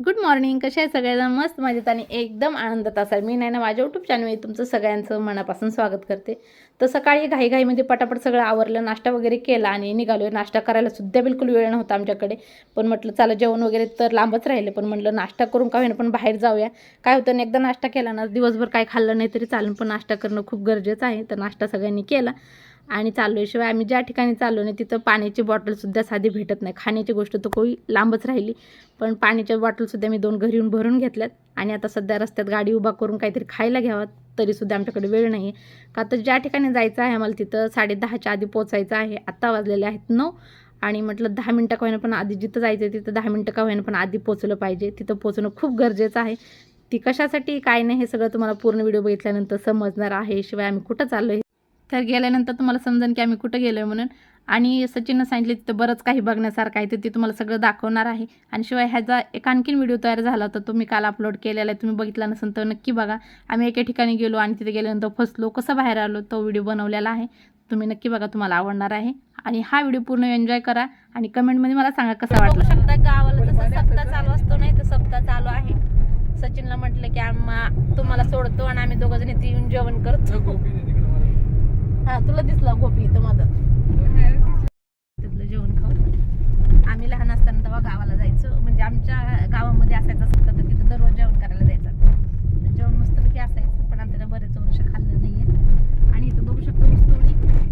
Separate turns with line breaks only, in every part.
Good morning कसे आहे सगळ्यांना? मस्त मजेत आणि एकदम आनंदात असाल. मी नाही ना माझ्या यूट्यूब चॅनलमध्ये तुमचं सगळ्यांचं मनापासून स्वागत करते. तर सकाळी घाईघाईमध्ये पटापट सगळं आवरलं नाश्ता वगैरे केला आणि निघालो नाश्ता करायला सुद्धा बिलकुल वेळ नव्हता आमच्याकडे. पण म्हटलं चला जेवण वगैरे तर लांबच राहिले. पण म्हटलं नाश्ता करून का होईना पण बाहेर जाऊया. काय होतं ना एकदा नाश्ता केला ना दिवसभर काय खाल्लं नाही तरी चालून पण नाश्ता करणं खूप गरजेचं आहे. तर नाश्ता सगळ्यांनी केला. आणि चाललो शिवाय आम्ही ज्या ठिकाणी चाललो नाही तिथं पाण्याची बॉटलसुद्धा साधी भेटत नाही. खाण्याची गोष्ट तर कोई लांबच राहिली. पण पाण्याच्या बॉटलसुद्धा मी दोन घरी येऊन भरून घेतल्यात. आणि आता सध्या रस्त्यात गाडी उभा करून काहीतरी खायला घ्यावं तरीसुद्धा आमच्याकडे वेळ नाही आहे का तर ज्या ठिकाणी जायचं आहे आम्हाला तिथं साडे दहाच्या आधी पोचायचं आहे. आत्ता वाजलेले आहेत नऊ. आणि म्हटलं दहा मिनटं का पण आधी जिथं जायचं आहे तिथं दहा मिनटं का होईना पण आधी पोचलं पाहिजे. तिथं पोचणं खूप गरजेचं आहे. ती कशासाठी काय नाही हे सगळं तुम्हाला पूर्ण व्हिडिओ बघितल्यानंतर समजणार आहे. शिवाय आम्ही कुठं चाललो आहे तर गेल्यानंतर तुम्हाला समजेल की आम्ही कुठं गेलो आहे म्हणून. आणि सचिननं सांगितले तिथं बरंच काही बघण्यासारखं आहे तर ते तुम्हाला सगळं दाखवणार आहे. आणि शिवाय ह्याचा एक आणखीन व्हिडिओ तयार झाला होता तो मी काल अपलोड केलेला आहे तुम्ही बघितला नसेल तर नक्की बघा. आम्ही एका ठिकाणी गेलो आणि तिथे गेल्यानंतर फसलो कसं बाहेर आलो तो व्हिडिओ बनवलेला आहे. तुम्ही नक्की बघा तुम्हाला आवडणार आहे. आणि हा व्हिडिओ पूर्ण एन्जॉय करा आणि कमेंटमध्ये मला सांगा कसा वाटला. शकता गावाला जसं सप्ताह चालू असतो नाही तर सप्ताह चालू आहे. सचिनला म्हटलं की आम्हा तुम्हाला सोडतो आणि आम्ही दोघं जण इथे येऊन जेवण करतो. हा तुला दिसला गोपी इथं मदत तिथलं जेवण खाऊ आम्ही लहान असताना तेव्हा गावाला जायचो. म्हणजे आमच्या गावामध्ये असायचं असतं तर तिथं दररोज जेवण करायला जायचं. जेवण मस्तपैकी असायचं पण आता बरेच वर्ष खाल्लं नाहीये. आणि इथं बघू शकतो थोडी गेली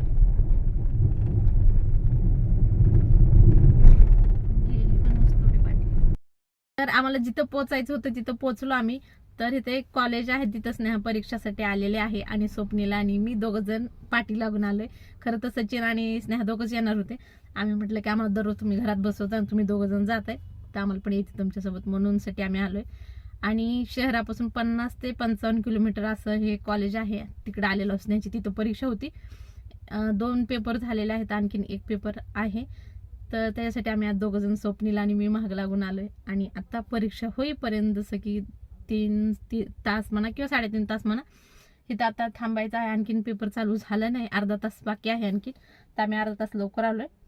तर आम्हाला जिथं पोचायचं होतं तिथं पोचलो आम्ही. तर इथे एक कॉलेज आहे तिथं स्नेहा परीक्षासाठी आलेले आहे आणि स्वप्नीला आणि मी दोघं जण पाठी लागून आलोय. खरं तर सचिन आणि स्नेहा दोघंच येणार होते. आम्ही म्हटलं की आम्हाला दररोज तुम्ही घरात बसवता आणि तुम्ही दोघं जण जात आहे तर आम्हाला पण येते तुमच्यासोबत म्हणून साठी आम्ही आलोय. आणि शहरापासून पन्नास ते पंचावन्न किलोमीटर असं हे कॉलेज आहे. तिकडे आलेलं असण्याची तिथं परीक्षा होती. दोन पेपर झालेले आहेत आणखीन एक पेपर आहे. तर त्याच्यासाठी आम्ही आज दोघंजण स्वप्नीला आणि मी महाग लागून आलो आहे आणि आत्ता परीक्षा होईपर्यंत जसं की तीन ती तास म्हणा किंवा साडेतीन तास म्हणा इथं आता थांबायचं आहे. आणखीन पेपर चालू झालं नाही. अर्धा तास बाकी आहे आणखी तर आम्ही अर्धा तास लवकर आलो आहे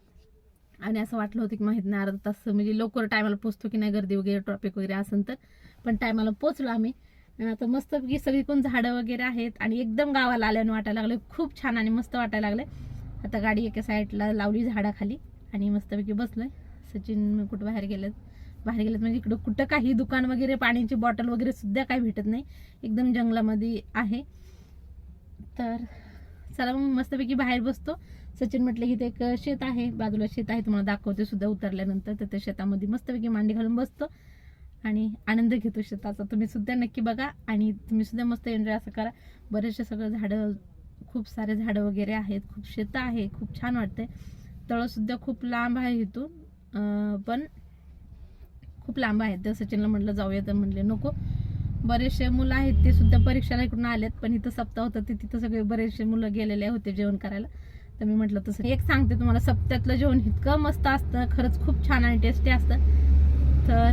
आणि असं वाटलं होतं की माहीत नाही अर्धा तास म्हणजे लवकर टायमाला पोचतो की नाही गर्दी वगैरे ट्रॉफिक वगैरे असेल तर. पण टायमाला पोचलो आम्ही. आणि आता मस्त की सगळीकडून झाडं वगैरे आहेत. आणि एकदम गावाला आल्यानं वाटायला लागलं खूप छान आणि मस्त वाटायला लागलं आता गाडी एका साईडला लावली झाडाखाली. आणि मस्तपैकी बसलोय. सचिन कुठं बाहेर गेलं बाहेर गेलेत. म्हणजे इकडं कुठं काही दुकान वगैरे पाण्याची बॉटल वगैरे सुद्धा काही भेटत नाही. एकदम जंगलामध्ये आहे. तर चला मग मस्तपैकी बाहेर बसतो. सचिन म्हटलं की ते एक शेत आहे. बाजूला शेत आहे. तुम्हाला दाखवते सुद्धा उतरल्यानंतर. तर त्या शेतामध्ये मस्तपैकी मांडी घालून बसतो आणि आनंद घेतो शेताचा. तुम्ही सुद्धा नक्की बघा आणि तुम्ही सुद्धा मस्त एन्जॉय असं करा. बरेचसे सगळं झाडं खूप सारे झाडं वगैरे आहेत. खूप शेतं आहे. खूप छान वाटतंय. तळंसुद्धा खूप लांब आहे इथून. पण खूप लांब आहेत. तर सचिनला म्हटलं जाऊया तर म्हणले नको. बरेचसे मुलं आहेत ते सुद्धा परीक्षाला इकडून आलेत पण इथं सप्ताह होतं ते तिथं सगळे बरेचसे मुलं गेलेले होते जेवण करायला. तर मी म्हटलं तसं एक सांगते तुम्हाला सप्त्यातलं जेवण इतकं मस्त असतं खरंच खूप छान आणि टेस्टी असतं. तर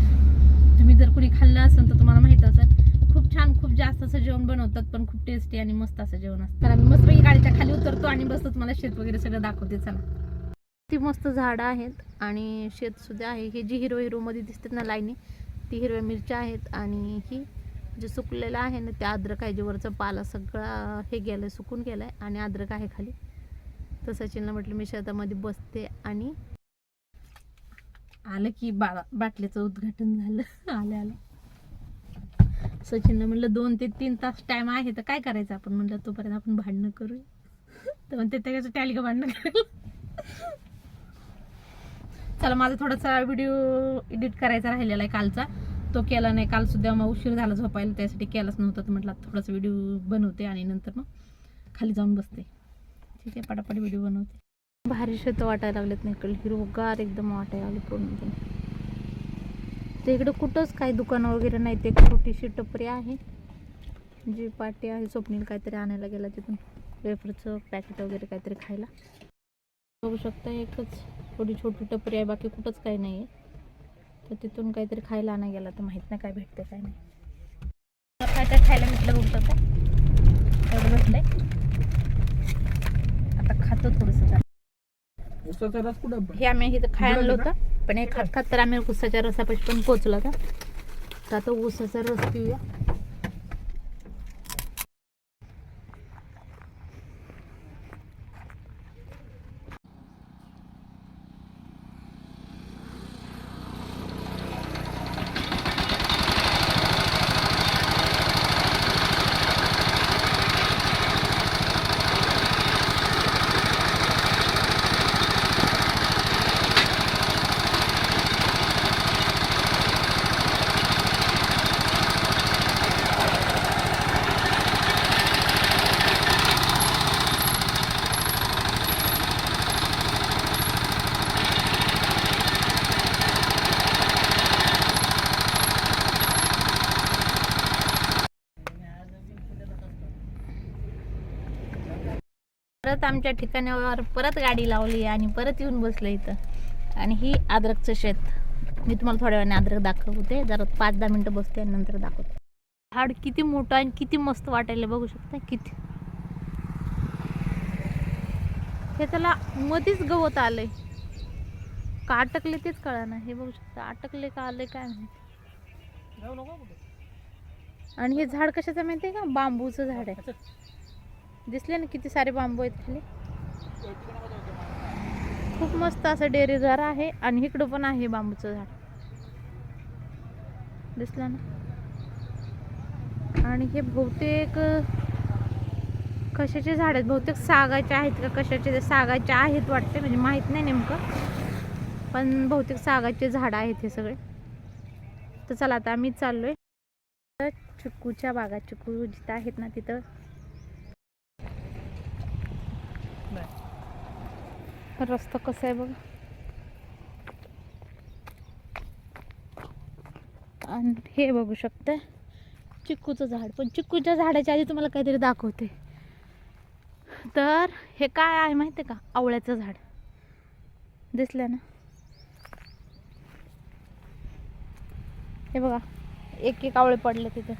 तुम्ही जर कुणी खाल्लं असेल तर तुम्हाला माहीत असेल खूप छान खूप जास्त असं जेवण बनवतात पण खूप टेस्टी आणि मस्त असं जेवण असतं. तर आम्ही मस्तपैकी गाडीच्या खाली उतरतो आणि बसतो तुम्हाला शेत वगैरे सगळं दाखवते चला. ती मस्त झाडं आहेत आणि शेत सुद्धा आहे. हे जी हिरो हिरो मध्ये दिसतात ना लाईनी ती हिरव्या मिरच्या आहेत आणि ही जे सुकलेलं आहे ना त्या अद्रक आहे जे वरचं पाला सगळा हे गेलंय सुकून गेलाय आणि अद्रक आहे खाली. तर सचिनला म्हटलं मी शेतामध्ये बसते आणि आलं की बाळा बाटलीचं उद्घाटन झालं. आलं आलं. सचिनला म्हटलं दोन ते तीन तास टाइम आहे तर काय करायचं आपण? म्हटलं तोपर्यंत आपण भांडणं करूया. तर म्हणते त्याच्यासाठी टॅलिका भांडणं करायला चला माझा थोडासा व्हिडिओ एडिट करायचा राहिलेला आहे कालचा. तो केला नाही काल सुद्धा मग उशीर झाला झोपायला त्यासाठी केलाच नव्हता तर म्हटलं थोडासा व्हिडिओ बनवते आणि नंतर मग खाली जाऊन बसते. ठीक आहे पटापट व्हिडिओ बनवते. भारी शेत वाटायला लागलेत नाही इकडे. हिरवगार एकदम वाटायला लागले पूर्ण. ते इकडं कुठंच काही दुकानं वगैरे नाही ते एक छोटीशी टपरी आहे. जी पाटी आहे स्वप्नील काहीतरी आणायला गेला तिथून. वेफरचं पॅकेट वगैरे काहीतरी खायला. बघू शकता एकच. थोडी छोटी टपरी आहे बाकी कुठंच काही नाही आहे तर तिथून काहीतरी खायला आणा गेला तर माहीत नाही काय भेटते काय नाही. काय काय खायला भेटलं बघू शकता एवढं भेटलंय आता खातो थोडंसं
उसाचा
हे आम्ही इथं खायला आणलं होतं पण हे खात खात तर आम्ही उसाच्या रसापाशी पण पोहोचलो होता तर आता ऊसाचा रस पिऊया. परत आमच्या ठिकाणावर परत गाडी लावली आणि परत येऊन बसलं इथं. आणि ही अद्रकचं शेत. मी तुम्हाला थोड्या वेळाने अद्रक दाखवते. जरा पाच दहा मिनटं बसते आणि नंतर दाखवते. झाड किती मोठं आणि किती मस्त वाटायला बघू शकता? किती? हे त्याला मध्येच गवत आलंय. का अटकले तेच कळा ना हे बघू शकता. अटकले का आलंय काय माहिती. आणि हे झाड कशाचं माहितीये का? बांबूचं झाड आहे. दिसले ना किती सारे बांबू आहेत खाली. खूप मस्त असं डेअरी घर आहे आणि इकडं पण आहे बांबूचं झाड. दिसलं ना? आणि हे बहुतेक कशाचे झाड आहेत? बहुतेक सागाचे आहेत का कशाचे? ते सागाचे आहेत वाटते म्हणजे माहीत नाही नेमकं. पण बहुतेक सागाचे झाडं आहेत हे सगळे. तर चला आता आम्ही चाललो आहे चिक्कूच्या बागा चिक्कू जिथं आहेत ना तिथं रस्ता कसा आहे बघा. आणि हे बघू शकता चिक्कूचं झाड. पण चिक्कूच्या झाडाच्या आधी तुम्हाला काहीतरी दाखवते. तर हे काय आहे माहिती आहे का? आवळ्याचं झाड. दिसलं ना? हे बघा एक एक आवळे पडले तिथे.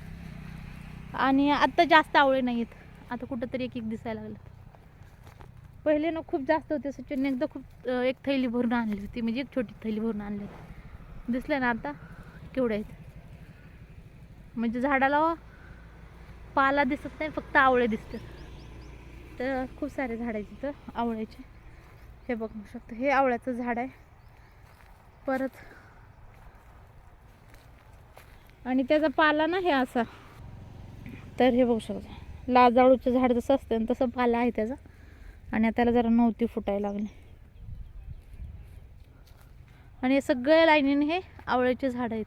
आणि आत्ता जास्त आवळे नाही आहेत आता कुठंतरी एक एक दिसायला लागलं पहिले ना खूप जास्त होते सचिनने एकदा खूप एक थैली भरून आणली होती म्हणजे एक छोटी थैली भरून आणली होती. दिसलं ना आता केवढे आहेत. म्हणजे झाडाला पाला दिसत नाही फक्त आवळे दिसतात. तर खूप सारे झाड आहेत तिथं आवळ्याचे. हे बघू शकतो हे आवळ्याचं झाड आहे. परत आणि त्याचा पाला ना हे असा. तर हे बघू शकतो लाजाळूचं झाड जसं असतं ना तसं पाला आहे त्याचा. आणि त्याला जरा नव्हती फुटायला लागली. आणि हे सगळ्या लाईनीने हे आवळ्याचे झाड आहेत.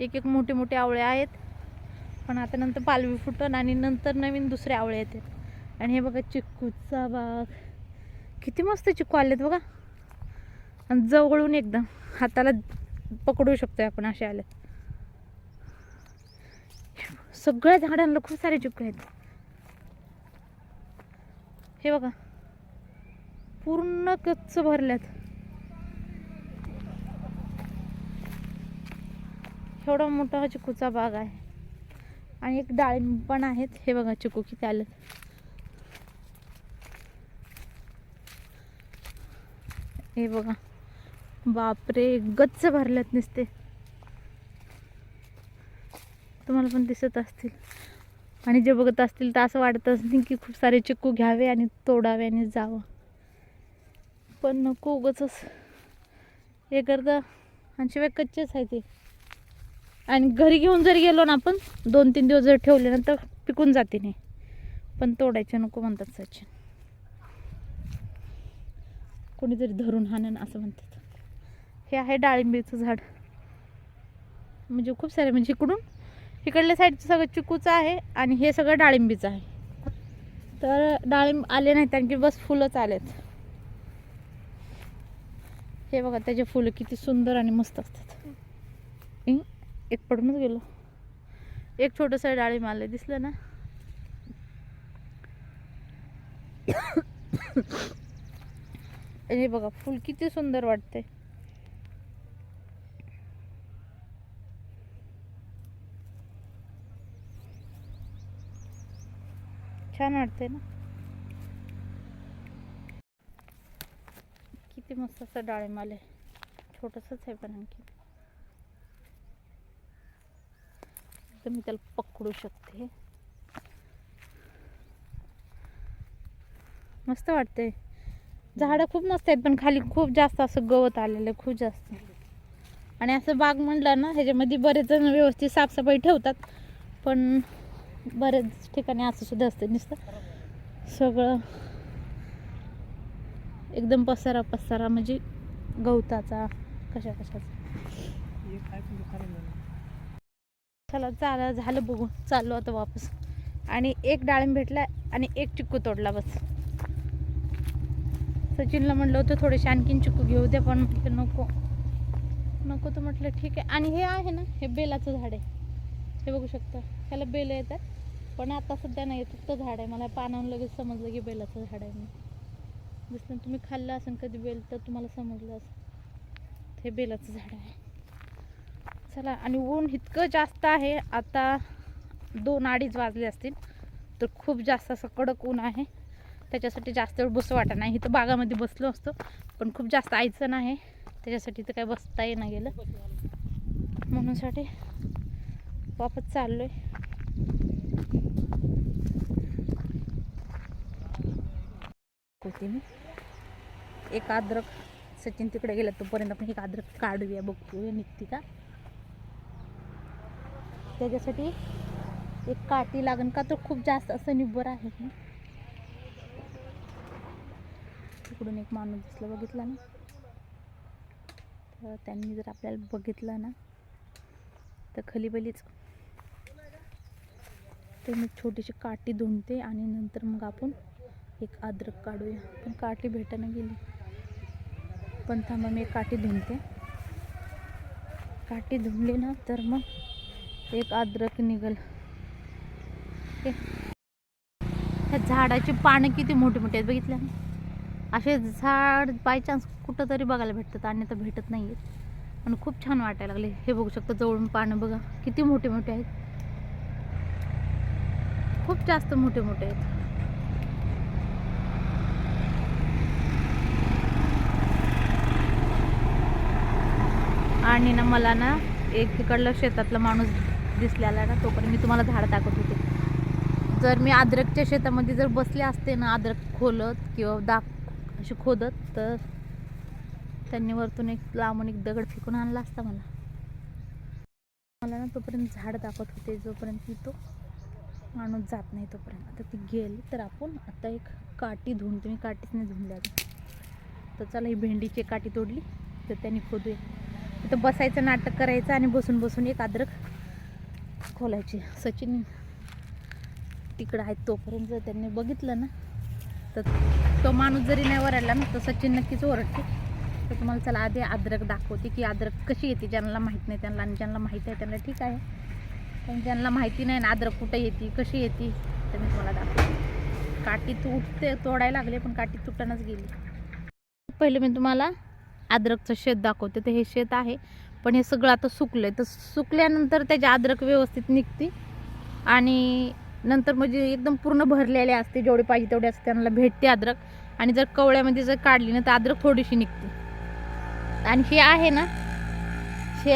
एक एक मोठे मोठे आवळे आहेत. पण आता नंतर पालवी फुटन आणि नंतर नवीन दुसरे आवळे येतात आणि हे बघा चिक्कूचा बाग. किती मस्त चिक्कू आलेत बघा. आणि जवळून एकदम हाताला पकडू शकतोय आपण असे आले सगळ्या झाडांना खूप सारे चिक्कू आहेत. हे बघा. पूर्ण कच्च भरल्यात. एवढा मोठा हा चिकूचा बाग आहे. आणि एक डाळिंब पण आहेत. हे बघा चिकू किती आलं. हे बघा. बापरे गच्च भरल्यात नसते. तुम्हाला पण दिसत असतील. आणि जे बघत असतील तर असं वाटत असतील की खूप सारे चिक्कू घ्यावे आणि तोडावे आणि जावं. पण नको उगच हे करता आणि शिवाय कच्चेच आहे ते. आणि घरी घेऊन जरी गेलो ना आपण दोन तीन दिवस जर ठेवले ना तर पिकून जाते नाही पण तोडायचे नको म्हणतात सचिन. कोणीतरी धरून हाणन असं म्हणतात. हे आहे डाळिंबीचं झाड. म्हणजे खूप सारे म्हणजे इकडून इकडल्या साईडचं सगळं चिकूचं आहे आणि हे सगळं डाळिंबीचं आहे. तर डाळिंब आले नाहीत आणखी बस फुलंच आलेत. हे बघा त्याचे फुलं किती सुंदर आणि मस्त असतात. एक पडूनच गेलो. एक छोटंसं डाळी आलं दिसलं ना. हे बघा फुल किती सुंदर वाटते छान वाटते ना? किती मस्त असं डाळिंब आले छोटंसंच आहे पण आणखी. तर मी त्याला पकडू शकते. मस्त वाटते झाडं खूप मस्त आहेत पण खाली खूप जास्त असं गवत आलेलं आहे खूप जास्त. आणि असं बाग म्हणलं ना ह्याच्यामध्ये बरेच जण व्यवस्थित साफसफाई ठेवतात पण बरेच ठिकाणी असं सुद्धा असते नुसतं सगळं एकदम पसारा पसारा म्हणजे गवताचा कशा कशाचा. चला चाला झालं बघून चाललो आता वापस. आणि एक डाळिंब भेटला आणि एक चिक्कू तोडला बस. सचिनला म्हणलं होतं थोडेसे आणखीन चिक्कू घेऊ दे पण म्हटलं नको. नको तर म्हटलं ठीक आहे. आणि हे आहे ना हे बेलाचं झाड आहे. हे बघू शकता. ह्याला बेल येतात. पण आता सध्या नाही फक्त झाड आहे. मला पानावून लगेच समजलं की बेलाचं झाड आहे म्हणून. दिसलं तुम्ही खाल्लं असेल कधी बेल तर तुम्हाला समजलं असं हे बेलाचं झाड आहे. चला आणि ऊन इतकं जास्त आहे आता दोन अडीच वाजले असतील तर खूप जास्त असं कडक ऊन आहे. त्याच्यासाठी जास्त वेळ बसू वाटत नाही. इथं बागामध्ये बसलो असतो पण खूप जास्त आयचं नाही. त्याच्यासाठी तर काय बसता येईना गेलं. म्हणूनसाठी वापस आहे होते मी. एक अद्रक सचिन तिकडे गेला तोपर्यंत आपण एक अद्रक काढूया बघूया निघते का? त्याच्यासाठी एक काठी लागण का तर खूप जास्त असं निब्बर आहे तिकडून एक माणूस दिसला बघितला ना? तर त्यांनी जर आपल्याला बघितलं ना तर खलीबलीच तर मी छोटीशी काठी धुंडते आणि नंतर मग आपण एक अद्रक काढूया. पण काठी भेटायला गेली. पण थांबा मी एक काठी धुंडते काठी धुंडली ना तर मग एक अद्रक निघल. ह्या झाडाची पानं किती मोठी मोठी आहेत बघितल्या? असे झाड बाय चान्स कुठं तरी बघायला भेटतात. आणि तर भेटत नाही आहेत आणि खूप छान वाटायला लागले. हे बघू शकता जवळून पानं बघा. किती मोठे मोठे आहेत. खूप जास्त मोठे मोठे आहेत. आणि ना मला ना एक तिकडलं शेतातला माणूस दिसल्याला ना तोपर्यंत मी तुम्हाला झाड दाखवत होते. जर मी अद्रकच्या शेतामध्ये जर बसले असते ना अद्रक खोलत किंवा दाख अशी खोदत तर त्यांनी वरतून एक लांबून एक दगड फेकून आणला असता मला. मला ना तोपर्यंत झाड दाखवत होते जोपर्यंत की तो माणूस जात नाही तोपर्यंत. आता ती गेली तर आपण आता एक काठी धुवून तुम्ही काठीच नाही धुवून द्यावी तर चला ही भेंडीची एक काठी तोडली तर त्यांनी खोदूया. इथं बसायचं नाटक करायचं आणि बसून बसून एक अद्रक खोलायची. सचिन तिकडं आहेत तोपर्यंत जर त्यांनी बघितलं ना तर तो माणूस जरी नाही ओरडला ना तर सचिन नक्कीच ओरडते. तर तुम्हाला चला आधी अद्रक दाखवते की अद्रक कशी येते ज्यांना माहीत नाही त्यांना आणि ज्यांना माहीत आहे त्यांना ठीक आहे. पण ज्यांना माहिती नाही ना अद्रक कुठं येते कशी येते तर मी तुम्हाला दाखवते. काठी तुटते तोडायला लागले पण काठी तुटणंच गेली. पहिले मी तुम्हाला अद्रकचं शेत दाखवते तर हे शेत आहे. पण हे सगळं आता सुकलं आहे तर सुकल्यानंतर त्याची अद्रक व्यवस्थित निघते. आणि नंतर म्हणजे एकदम पूर्ण भरलेले असते. जेवढे पाहिजे तेवढे असते. त्यांना भेटते अद्रक. आणि जर कवळ्यामध्ये जर काढली ना तर अद्रक थोडीशी निघते. आणि हे आहे ना हे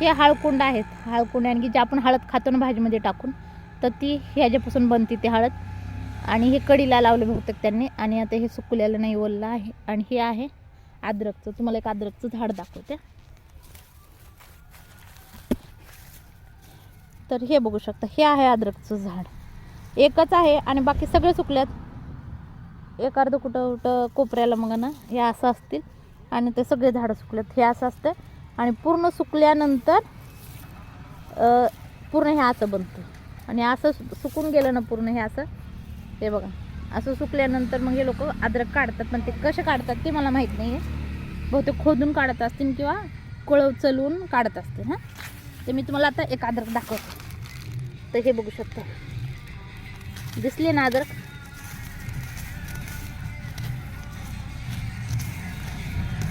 हे हळकुंड आहेत. हळकुंड आणखी म्हणजे जे आपण हळद खातो ना भाजीमध्ये टाकून तर ती ह्याच्यापासून बनते ते हळद. आणि हे कडीला लावले बहुतेक त्यांनी. आणि आता हे सुकलेलं नाही ओललं आहे. आणि हे आहे अद्रकचं तुम्हाला एक अद्रकचं झाड दाखवते. तर हे बघू शकता हे आहे अद्रकचं झाड. एकच आहे आणि बाकी सगळे सुकल्यात. एक अर्ध कुठं कुठं कोपऱ्याला मग ना हे असं असतील. आणि ते सगळे झाडं सुकलेत हे असं असतं. आणि पूर्ण सुकल्यानंतर पूर्ण हे असं बनतं. आणि असं सु- सुकून गेलं ना पूर्ण हे असं हे बघा. असं सुकल्यानंतर मग हे लोक अद्रक काढतात. पण ते कसे काढतात ते मला माहीत नाही आहे बहुतेक खोदून काढत असतील किंवा कोळव चलवून काढत असतील हां? ते मी तुम्हाला आता एक अद्रक दाखवते. तर हे बघू शकता. दिसले ना अद्रक?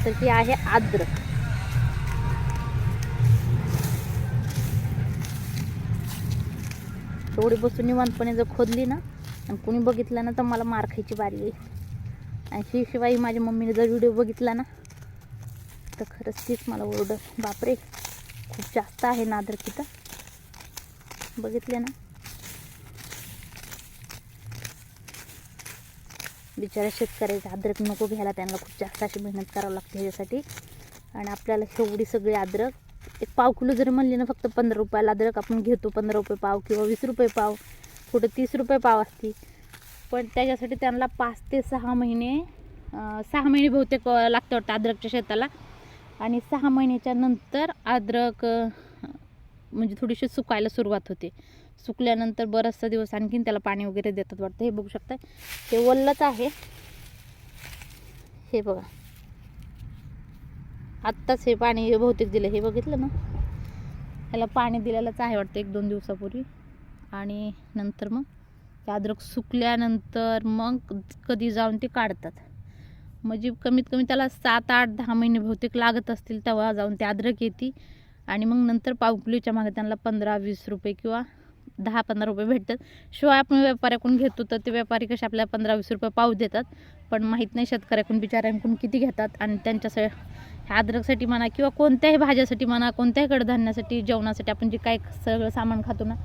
तर ती आहे अद्रक. थोडी बसून निवांतपणे जर खोदली ना आणि कोणी बघितलं ना तर मला मार खायची बारी येईल आणि शिवाय माझ्या मम्मीने जर व्हिडिओ बघितला ना तर खरंच तीच मला ओरड. बापरे खूप जास्त आहे ना तिथं. बघितले ना? बिचारा शेतकऱ्याचे अद्रक नको घ्यायला त्यांना खूप जास्त अशी मेहनत करावं लागते ह्याच्यासाठी. आणि आपल्याला एवढी सगळी अद्रक एक पाव किलो जरी म्हणली ना फक्त पंधरा रुपयाला अद्रक आपण घेतो पंधरा रुपये पाव किंवा वीस रुपये पाव. कुठं तीस रुपये पाव असती पण त्याच्यासाठी त्यांना पाच ते सहा महिने सहा महिने बहुतेक लागतं वाटतं अद्रकच्या शेताला. आणि सहा महिन्याच्या नंतर अद्रक म्हणजे थोडीशी सुकायला सुरुवात होते. सुकल्यानंतर बराचसा दिवस आणखीन त्याला पाणी वगैरे देतात वाटतं. हे बघू शकता हे वल्लच आहे. हे बघा. आत्ताच हे पाणी बहुतेक दिलं. हे बघितलं ना? ह्याला पाणी दिलेलंच आहे वाटतं एक दोन दिवसापूर्वी. आणि नंतर मग ते अद्रक सुकल्यानंतर मग कधी जाऊन ते काढतात. म्हणजे कमीत कमी त्याला सात आठ दहा महिने बहुतेक लागत असतील तेव्हा जाऊन ते अद्रक येते. आणि मग नंतर पाव किलोच्या मागे त्यांना पंधरा वीस रुपये किंवा दहा पंधरा रुपये भेटतात. शिवाय आपण व्यापाऱ्याकडून घेतो तर ते व्यापारी कसे आपल्याला पंधरा वीस रुपये पाव देतात. पण माहीत नाही शेतकऱ्याकडून बिचाऱ्यांकडून किती घेतात आणि त्यांच्या स ह्या अद्रकसाठी म्हणा किंवा कोणत्याही भाज्यासाठी म्हणा कोणत्याही कडधान्यासाठी जेवणासाठी आपण जे काय सगळं सामान खातो ना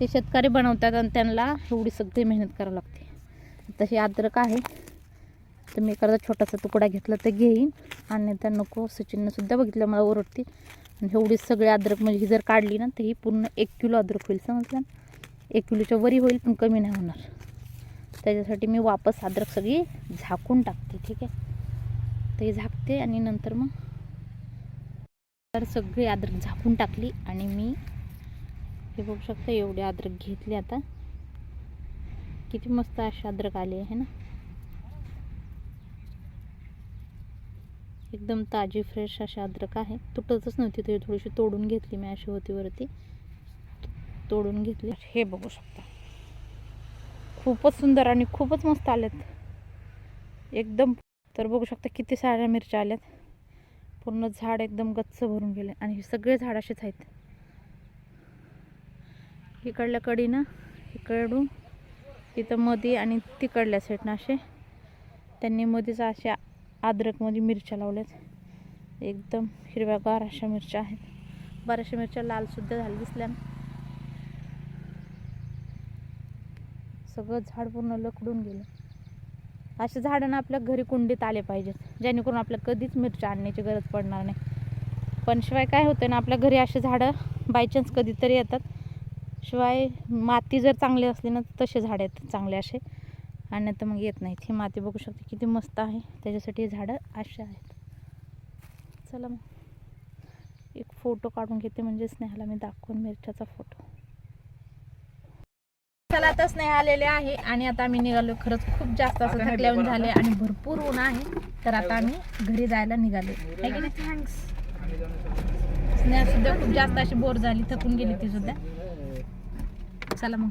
ते शेतकरी बनवतात आणि त्यांना एवढी सगळी मेहनत करावी लागते. तशी अद्रक आहे. तर मी एखादा छोटासा तुकडा घेतला तर घेईन. आणि त्या नको सचिननंसुद्धा बघितलं मला ओरडते. आणि एवढी सगळी अद्रक म्हणजे ही जर काढली ना तर ही पूर्ण एक किलो अद्रक होईल समजलं? एक किलोच्या वरी होईल पण कमी नाही होणार. त्याच्यासाठी मी वापस अद्रक सगळी झाकून टाकते ठीक आहे? ते झाकते आणि नंतर मग तर सगळी अद्रक झाकून टाकली आणि मी हे बघू शकता एवढे अद्रक घेतले आता. किती मस्त असे अद्रक आले आहे ना. एकदम ताजी फ्रेश अशी अद्रक आहे. तुटतच नव्हती तरी थोडीशी तोडून घेतली मी अशी होती वरती. तोडून घेतली. हे बघू शकता. खूपच सुंदर आणि खूपच मस्त आलेत. एकदम. तर बघू शकता किती साऱ्या मिरच्या आल्यात. पूर्ण झाड एकदम गच्च भरून गेले. आणि हे सगळे झाड असेच आहेत. इकडल्या कडीनं इकडून तिथं मध्ये आणि तिकडल्या साईडनं असे. त्यांनी मध्येच अशा अद्रकमध्ये मिरच्या लावल्यात. एकदम हिरव्या बाराशा मिरच्या आहेत. बाराशा मिरच्या लालसुद्धा झाल्या दिसल्या. सगळं झाड पूर्ण लकडून गेलं. असे झाडं आपल्या घरी कुंडीत आले पाहिजेत. जेणेकरून आपल्याला कधीच मिरच्या आणण्याची गरज पडणार नाही. पण शिवाय काय होतं ना आपल्या घरी असे झाडं बायचान्स कधीतरी येतात. शिवाय माती जर चांगली असली ना तसे झाडं येतात चांगले असे. आणि तर मग येत नाहीत. ही माती बघू शकते किती मस्त आहे. त्याच्यासाठी हे झाडं असे आहेत. चला मग. एक फोटो काढून घेते म्हणजे स्नेहाला मी दाखवून मिरच्याचा फोटो. चला आता स्नेह आलेले आहे आणि आता आम्ही निघालो. खरंच खूप जास्त असं थकल्यावर झाले आणि भरपूर ऊन आहे. तर आता आम्ही घरी जायला निघालो. आहे की नाही? थँक्स स्नेहा सुद्धा खूप जास्त अशी बोर झाली थकून गेली ती सुद्धा. चला मग.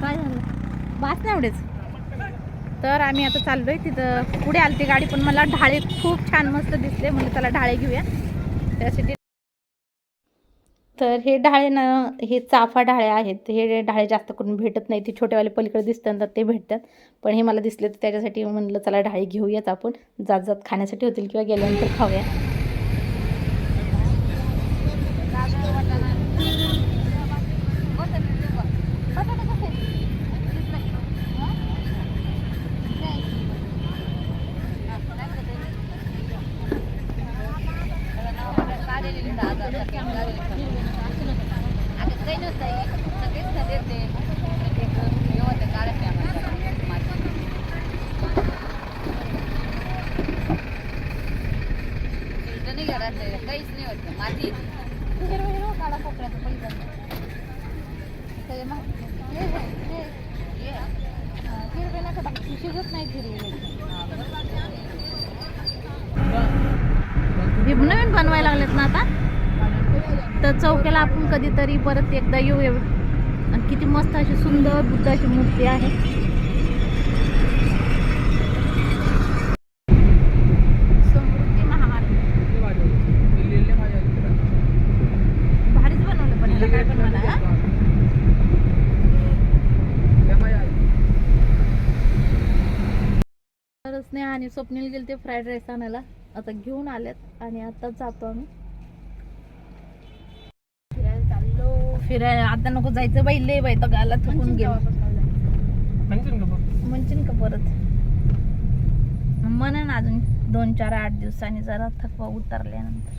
काय झालं? बात नाही एवढेच. तर आम्ही आता चाललोय तिथं. पुढे आलती गाडी पण मला ढाळे खूप छान मस्त दिसले. म्हणजे त्याला ढाळे घेऊया. त्यासाठी तर हे ढाळे ना हे चाफा ढाळे आहेत. हे ढाळे जास्त करून भेटत नाही. ते छोटेवाले पलीकडे दिसतात ते भेटतात. पण हे मला दिसले तर त्याच्यासाठी म्हणलं चला ढाळे घेऊयात आपण. जात जात खाण्यासाठी होतील किंवा गेल्यानंतर खाऊया.
काहीच नाही होत. माती
नवीन बनवायला लागलेत ना आता? तर चौक्याला आपण कधीतरी परत एकदा येऊ आणि किती मस्त अशी सुंदर बुद्धाची मूर्ती आहे. आणि स्वप्नील गेले ते फ्राईड राईस आणायला. आता घेऊन आल्यात आणि आता जातो आम्ही. फिरायला आता नको जायचं बाई लय बाई तर गाला. थकून गेलो म्हणशील का परत? म्हणा ना अजून दोन चार आठ दिवसांनी जरा थकवा उतरल्यानंतर.